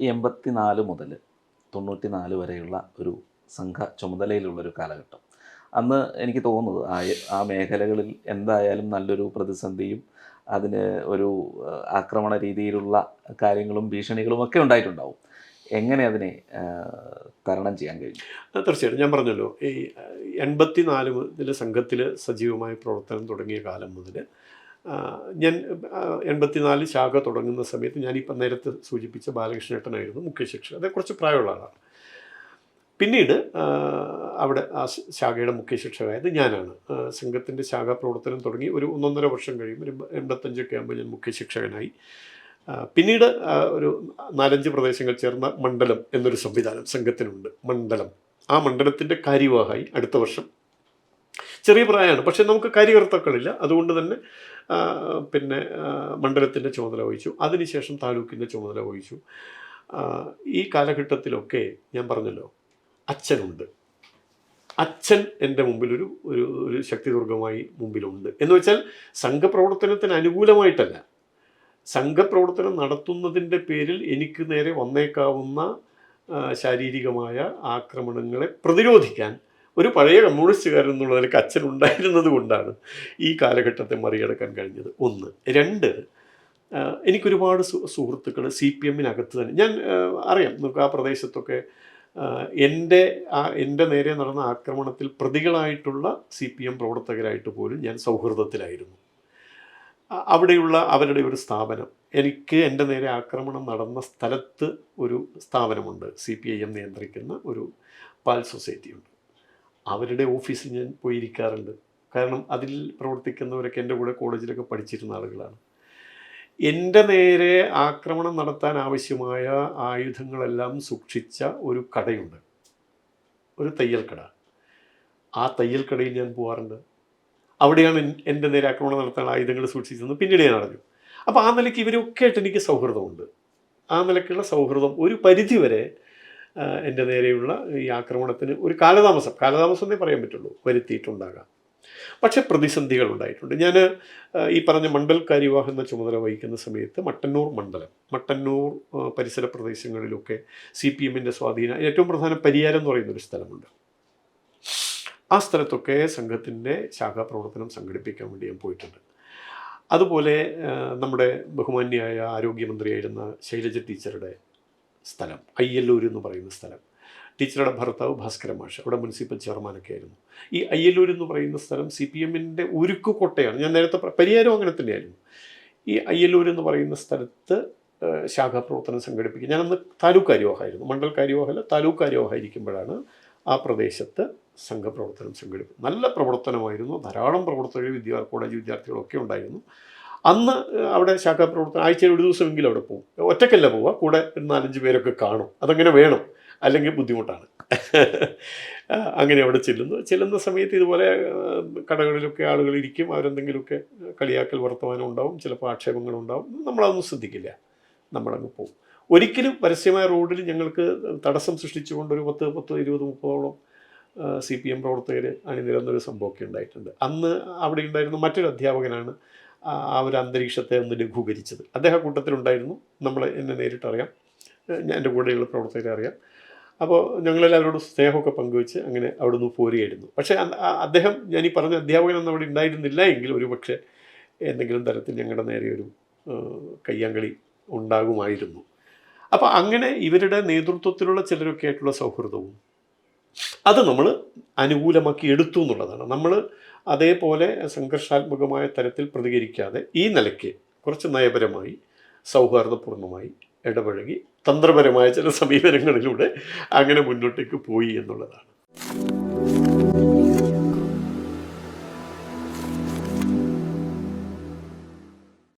ഈ എൺപത്തി നാല് മുതൽ തൊണ്ണൂറ്റി നാല് വരെയുള്ള ഒരു സംഘ ചുമതലയിലുള്ളൊരു കാലഘട്ടം. അന്ന് എനിക്ക് തോന്നുന്നത് ആ ആ മേഖലകളിൽ എന്തായാലും നല്ലൊരു പ്രതിസന്ധിയും അതിന് ഒരു ആക്രമണ രീതിയിലുള്ള കാര്യങ്ങളും ഭീഷണികളും ഒക്കെ ഉണ്ടായിട്ടുണ്ടാവും. എങ്ങനെ അതിനെ തരണം ചെയ്യാൻ കഴിയും തീർച്ചയായിട്ടും ഞാൻ പറഞ്ഞല്ലോ ഈ എൺപത്തി നാല് മുതൽ സംഘത്തിൽ സജീവമായ പ്രവർത്തനം തുടങ്ങിയ കാലം മുതൽ ഞാൻ എൺപത്തിനാല് ശാഖ തുടങ്ങുന്ന സമയത്ത് ഞാനിപ്പം നേരത്തെ സൂചിപ്പിച്ച ബാലകൃഷ്ണേട്ടനായിരുന്നു മുഖ്യ ശിക്ഷ അത് കുറച്ച് പ്രായമുള്ള ആളാണ്. പിന്നീട് അവിടെ ആ ശാഖയുടെ മുഖ്യ ശിക്ഷകായത് ഞാനാണ് സംഘത്തിന്റെ ശാഖാ പ്രവർത്തനം തുടങ്ങി ഒരു ഒന്നൊന്നര വർഷം കഴിയും. ഒരു എൺപത്തഞ്ചൊക്കെ ആകുമ്പോൾ ഞാൻ മുഖ്യ ശിക്ഷകനായി പിന്നീട് ഒരു നാലഞ്ച് പ്രദേശങ്ങൾ ചേർന്ന മണ്ഡലം എന്നൊരു സംവിധാനം സംഘത്തിനുണ്ട്. മണ്ഡലം. ആ മണ്ഡലത്തിന്റെ കാര്യവാഹായി അടുത്ത വർഷം. ചെറിയ പ്രായമാണ്. പക്ഷേ നമുക്ക് കാര്യകർത്താക്കളില്ല. അതുകൊണ്ട് തന്നെ പിന്നെ മണ്ഡലത്തിന്റെ ചുമതല വഹിച്ചു. അതിനുശേഷം താലൂക്കിന്റെ ചുമതല വഹിച്ചു. ഈ കാലഘട്ടത്തിലൊക്കെ ഞാൻ പറഞ്ഞല്ലോ അച്ഛനുണ്ട്. അച്ഛൻ എന്റെ മുമ്പിലൊരു ഒരു ഒരു ശക്തിദുർഗമായി മുമ്പിലുണ്ട്. എന്ന് വെച്ചാൽ സംഘപ്രവർത്തനത്തിന് അനുകൂലമായിട്ടല്ല. സംഘപ്രവർത്തനം നടത്തുന്നതിന്റെ പേരിൽ എനിക്ക് നേരെ വന്നേക്കാവുന്ന ശാരീരികമായ ആക്രമണങ്ങളെ പ്രതിരോധിക്കാൻ ഒരു പഴയ കമ്മ്യൂണിസ്റ്റുകാരൻ എന്നുള്ള നിലയ്ക്ക് അച്ഛൻ ഉണ്ടായിരുന്നത് കൊണ്ടാണ് ഈ കാലഘട്ടത്തെ മറികടക്കാൻ കഴിഞ്ഞത്. ഒന്ന്. രണ്ട് എനിക്കൊരുപാട് സുഹൃത്തുക്കൾ സി പി എമ്മിനകത്ത് തന്നെ. ഞാൻ അറിയാം നമുക്ക് ആ പ്രദേശത്തൊക്കെ എന്റെ ആ എന്റെ നേരെ നടന്ന ആക്രമണത്തിൽ പ്രതികളായിട്ടുള്ള സി പി എം പ്രവർത്തകരായിട്ട് പോലും ഞാൻ സൗഹൃദത്തിലായിരുന്നു. അവിടെയുള്ള അവരുടെ ഒരു സ്ഥാപനം. എനിക്ക് എന്റെ നേരെ ആക്രമണം നടന്ന സ്ഥലത്ത് ഒരു സ്ഥാപനമുണ്ട്. സി പി ഐ എം നിയന്ത്രിക്കുന്ന ഒരു പാൽ സൊസൈറ്റി ഉണ്ട് അവരുടെ ഓഫീസിൽ ഞാൻ പോയിരിക്കാറുണ്ട്. കാരണം അതിൽ പ്രവർത്തിക്കുന്നവരൊക്കെ എന്റെ കൂടെ കോളേജിലൊക്കെ പഠിച്ചിരുന്ന ആളുകളാണ്. എന്റെ നേരെ ആക്രമണം നടത്താൻ ആവശ്യമായ ആയുധങ്ങളെല്ലാം സൂക്ഷിച്ച ഒരു കടയുണ്ട്. ഒരു തയ്യൽ കട ആ തയ്യൽ കടയിൽ ഞാൻ പോകാറുണ്ട് അവിടെയാണ് എന്റെ നേരെ ആക്രമണം നടത്താൻ ആയുധങ്ങൾ സൂക്ഷിച്ചിരുന്നത് പിന്നീട് ഞാൻ അറിഞ്ഞു. അപ്പോൾ ആ നിലയ്ക്ക് ഇവരൊക്കെ ആയിട്ട് എനിക്ക് സൗഹൃദമുണ്ട്. ആ നിലയ്ക്കുള്ള സൗഹൃദം ഒരു പരിധിവരെ ആ, എന്റെ നേരെയുള്ള ഈ ആക്രമണത്തിന് ഒരു കാലതാമസം കാലതാമസം എന്നേ പറയാൻ പറ്റുള്ളൂ വരുത്തിയിട്ടുണ്ടാകാം. പക്ഷേ പ്രതിസന്ധികൾ ഉണ്ടായിട്ടുണ്ട്. ഞാൻ ഈ പറഞ്ഞ മണ്ഡൽ കാര്യവാഹം എന്ന ചുമതല വഹിക്കുന്ന സമയത്ത് മട്ടന്നൂർ മണ്ഡലം മട്ടന്നൂർ പരിസര പ്രദേശങ്ങളിലൊക്കെ സി പി എമ്മിന്റെ സ്വാധീനം ഏറ്റവും പ്രധാന പരിയാരം എന്ന് പറയുന്ന ഒരു സ്ഥലമുണ്ട്. ആ സ്ഥലത്തൊക്കെ സംഘത്തിന്റെ ശാഖാപ്രവർത്തനം സംഘടിപ്പിക്കാൻ വേണ്ടി ഞാൻ പോയിട്ടുണ്ട്. അതുപോലെ നമ്മുടെ ബഹുമാന്യായ ആരോഗ്യമന്ത്രിയായിരുന്ന ശൈലജ ടീച്ചറുടെ സ്ഥലം അയ്യല്ലൂർ എന്ന് പറയുന്ന സ്ഥലം. ടീച്ചറുടെ ഭർത്താവ് ഭാസ്കര മാഷ് അവിടെ മുനിസിപ്പൽ ചെയർമാനൊക്കെ ആയിരുന്നു. ഈ അയ്യല്ലൂർ എന്ന് പറയുന്ന സ്ഥലം സി പി എമ്മിന്റെ ഉരുക്കുകോട്ടയാണ്. ഞാൻ നേരത്തെ പരിയാരം അങ്ങനെ തന്നെയായിരുന്നു. ഈ അയ്യല്ലൂർ എന്ന് പറയുന്ന സ്ഥലത്ത് ശാഖാപ്രവർത്തനം സംഘടിപ്പിക്കുക. ഞാനന്ന് താലൂക്ക് കാര്യവാഹമായിരുന്നു മണ്ഡൽ കാര്യവാഹല്ല താലൂക്ക് കാര്യവാഹമായിരിക്കുമ്പോഴാണ് ആ പ്രദേശത്ത് സംഘപ്രവർത്തനം സംഘടിപ്പിക്കും നല്ല പ്രവർത്തനമായിരുന്നു. ധാരാളം പ്രവർത്തകർ വിദ്യാ കോളേജ് വിദ്യാർത്ഥികളൊക്കെ ഉണ്ടായിരുന്നു. അന്ന് അവിടെ അവിടെ ശാഖാപ്രവർത്തനം ആഴ്ചയിൽ ഒരു ദിവസമെങ്കിലും അവിടെ പോകും. ഒറ്റക്കല്ല പോവുക കൂടെ ഒരു നാലഞ്ച് പേരൊക്കെ കാണും. അതങ്ങനെ വേണം. അല്ലെങ്കിൽ ബുദ്ധിമുട്ടാണ്. അങ്ങനെ അവിടെ ചെല്ലുന്നു. ചെല്ലുന്ന സമയത്ത് ഇതുപോലെ കടകളിലൊക്കെ ആളുകൾ ഇരിക്കും. അവരെന്തെങ്കിലുമൊക്കെ കളിയാക്കൽ വർത്തമാനം ഉണ്ടാവും. ചിലപ്പോൾ ആക്ഷേപങ്ങളുണ്ടാവും നമ്മളതൊന്നും ശ്രദ്ധിക്കില്ല. നമ്മളങ്ങ് പോകും. ഒരിക്കലും പരസ്യമായ റോഡിൽ ഞങ്ങൾക്ക് തടസ്സം സൃഷ്ടിച്ചുകൊണ്ട് ഒരു പത്ത് പത്ത് ഇരുപത് മുപ്പതോളം സി പി എം പ്രവർത്തകർ അണിനിരന്നൊരു സംഭവമൊക്കെ ഉണ്ടായിട്ടുണ്ട്. അന്ന് അവിടെ ഉണ്ടായിരുന്ന മറ്റൊരു അധ്യാപകനാണ് ആ ഒരു അന്തരീക്ഷത്തെ ഒന്ന് ലഘൂകരിച്ചത്. അദ്ദേഹം കൂട്ടത്തിലുണ്ടായിരുന്നു നമ്മൾ എന്നെ നേരിട്ടറിയാം എന്റെ കൂടെയുള്ള പ്രവർത്തകരെ അറിയാം. അപ്പോൾ ഞങ്ങളെല്ലാവരോടും സ്നേഹമൊക്കെ പങ്കുവെച്ച് അങ്ങനെ അവിടുന്ന് പോരുകയായിരുന്നു. പക്ഷേ അദ്ദേഹം ഞാൻ ഈ പറഞ്ഞ അധ്യാപകനൊന്നും അവിടെ ഉണ്ടായിരുന്നില്ല എങ്കിൽ ഒരു പക്ഷേ എന്തെങ്കിലും തരത്തിൽ ഞങ്ങളുടെ നേരെ ഒരു കയ്യാങ്കളി ഉണ്ടാകുമായിരുന്നു. അപ്പോൾ അങ്ങനെ ഇവരുടെ നേതൃത്വത്തിലുള്ള ചിലരൊക്കെ ആയിട്ടുള്ള സൗഹൃദവും അത് നമ്മൾ അനുകൂലമാക്കി എടുത്തു എന്നുള്ളതാണ്. നമ്മൾ അതേപോലെ സംഘർഷാത്മകമായ തരത്തിൽ പ്രതികരിക്കാതെ ഈ നിലയ്ക്ക് കുറച്ച് നയപരമായി സൗഹാർദ്ദപൂർണമായി ഇടപഴകി തന്ത്രപരമായ ചില സമീപനങ്ങളിലൂടെ അങ്ങനെ മുന്നോട്ടേക്ക് പോയി എന്നുള്ളതാണ്.